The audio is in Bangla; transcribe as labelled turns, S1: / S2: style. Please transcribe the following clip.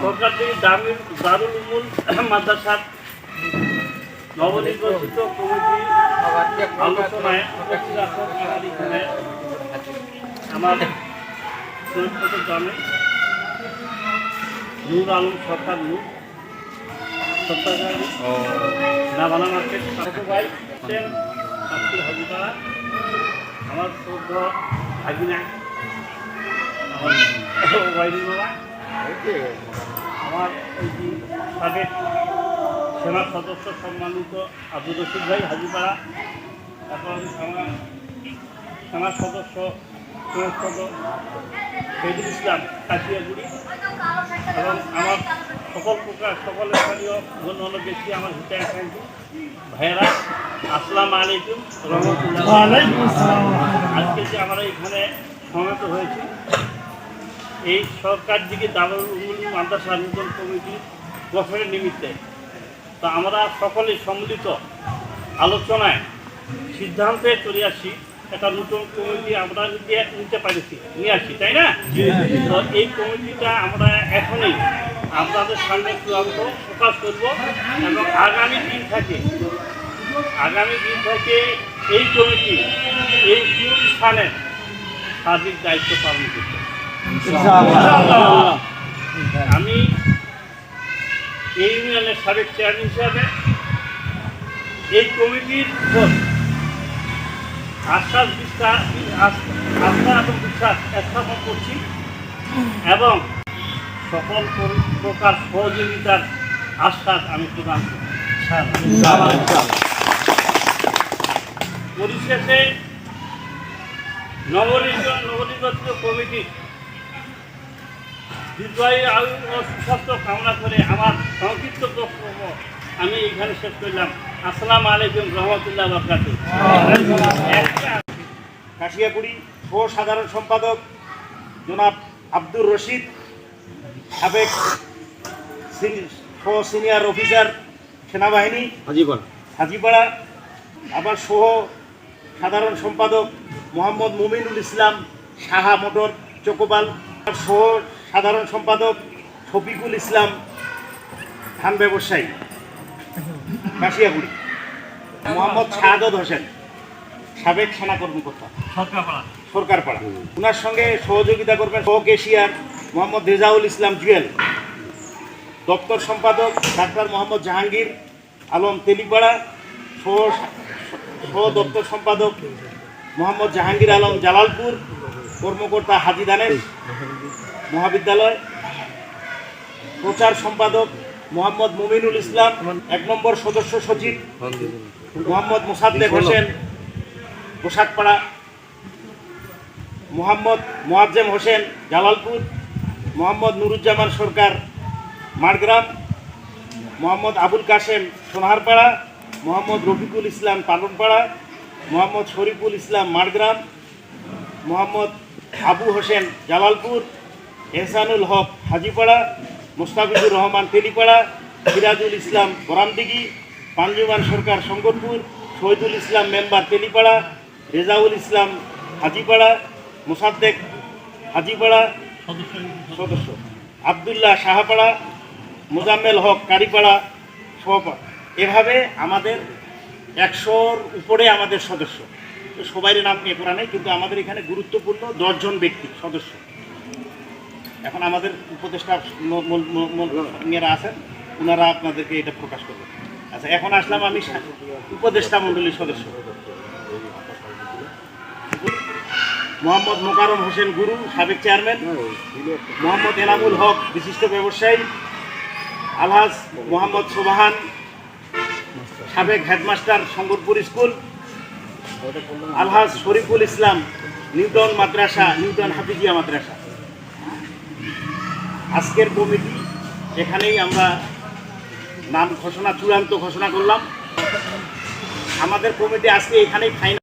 S1: সরকার থেকে দারুল দারুল মাদ্রাসার নবনির্বাচিত আমার এখানে আমার শরীরগত গ্রামে নূর আলম সরকার নূর সত্যাচারী নাভানা মার্কেট। ছোট ভাই হাজিপাড়া আমার শ্রদ্ধ ভাগিনা, আমার আমার সেনা সদস্য সম্মানিত আব্দুল রশিদ ভাই হাজিপাড়া। এখন আমার সেনা সদস্য সদস্য শহীদুল ইসলাম কাশিয়াগুড়ি এবং আমার সকল প্রকার সকল স্থানীয় গণ্যমান্য ব্যক্তি আমার হিতায় থাকবে ভাইয়েরা আসসালামু আলাইকুম রহমতুল্লাহ। আজকে যে আমরা এখানে সমাবেত হয়েছি এই সরকার দিকে দারুল উমুল মাদ্রাসা নূতন কমিটি গঠনের নিমিত্তে। তো আমরা সকলে সম্মিলিত আলোচনায় সিদ্ধান্তে চলে আসি। একটা নতুন কমিটি আমরা নিতে নিতে পারিছি নিয়ে আসি তাই না? তো এই কমিটিটা আমরা এখনই আপনাদের সামনে চূড়ান্ত প্রকাশ করব এবং আগামী দিন থেকে আগামী দিন থেকে এই কমিটি এই তিন স্থানের সার্বিক দায়িত্ব পালন করবে। আমি এই ইউনিয়নের সাবেক চেয়ারম্যান হিসাবে এই কমিটির আশ্বাস বিশ্বাস আস- আস্থা এবং বিশ্বাস স্থাপন করছি এবং সকল প্রকার সহযোগিতার আশ্বাস আমি প্রদান করছি। পরিশেষে নবনির্বাচিত নবনির্বাচিত কমিটি দীর্ঘায়ু আয়ু ও সুস্বাস্থ্য কামনা করে আমার সংক্ষিপ্ত বক্তব্য আমি এখানে শেষ করলাম। আসসালামু আলাইকুম রহমতুল্লাহ বরকাত
S2: কাশিয়াকুড়ি সহ সাধারণ সম্পাদক জনাব আব্দুর রশিদ সাবেক সহ সিনিয়র অফিসার সেনাবাহিনী
S3: হাজিগণ
S2: হাজিপাড়া আবার সহ সাধারণ সম্পাদক মোহাম্মদ মুমিনুল ইসলাম সাহা মোটর চকোবাল আর সহ সাধারণ সম্পাদক শফিকুল ইসলাম ধান ব্যবসায়ী। কাশিয়াকুড়ি মোহাম্মদ শাহাদত হোসেন সাবেক সেনা কর্মকর্তা।
S1: সরকারপাড়া।
S2: সরকারপাড়া। ওনার সঙ্গে সহযোগিতা করবেন সহ কেশিয়ার মোহাম্মদ রেজাউল ইসলাম জুয়েল। দপ্তর সম্পাদক ডাক্তার মোহাম্মদ জাহাঙ্গীর আলম তেলিপাড়া। সহ সহ দপ্তর সম্পাদক মোহাম্মদ জাহাঙ্গীর আলম জালালপুর। কর্মকর্তা হাজি দানেশ। মহাবিদ্যালয়। প্রচার সম্পাদক মোহাম্মদ মুমিনুল ইসলাম এক নম্বর সদস্য সচিব মোহাম্মদ মোসাদ্দেক হোসেন পোশাকপাড়া মোহাম্মদ মোয়াজ্জেম হোসেন জালালপুর মোহাম্মদ নুরুজ্জামান সরকার মারগ্রাম মোহাম্মদ আবুল কাশেম সোনারপাড়া মোহাম্মদ রফিকুল ইসলাম পালনপাড়া মোহাম্মদ শরীফুল ইসলাম মারগ্রাম মোহাম্মদ আবু হোসেন জালালপুর এহসানুল হক হাজিপাড়া, মোস্তাফিজুর রহমান তেলিপাড়া, সিরাজুল ইসলাম বরামদিঘি, পাঞ্জুমান সরকার শঙ্করপুর, শহীদুল ইসলাম মেম্বার তেলিপাড়া, রেজাউল ইসলাম হাজিপাড়া, মোসাদ্দেক হাজিপাড়া, সদস্য আবদুল্লাহ সাহাপাড়া মোজাম্মেল হক কারিপাড়া সহপাড়া এভাবে আমাদের একশোর উপরে আমাদের সদস্য। সবাইয়ের নাম নিয়ে করা নেই, কিন্তু আমাদের এখানে গুরুত্বপূর্ণ দশজন ব্যক্তি সদস্য। এখন আমাদের উপদেষ্টা মেয়েরা আছেন ওনারা আপনাদেরকে এটা প্রকাশ করবেন আচ্ছা এখন আসলাম আমি উপদেষ্টা মণ্ডলীর সদস্য। মোহাম্মদ মোকারম হোসেন গুরু, সাবেক চেয়ারম্যান। মোহাম্মদ এনামুল হক, বিশিষ্ট ব্যবসায়ী। আলহাজ মোহাম্মদ সোবাহান, সাবেক headmaster Shankarpur school. Alhaj Shariful Islam, Newton Madrasa, Newton Hafizia Madrasa. আজকের কমিটি এখানেই আমরা নাম ঘোষণা চূড়ান্ত ঘোষণা করলাম। আমাদের কমিটি আজকে এখানেই ফাইনাল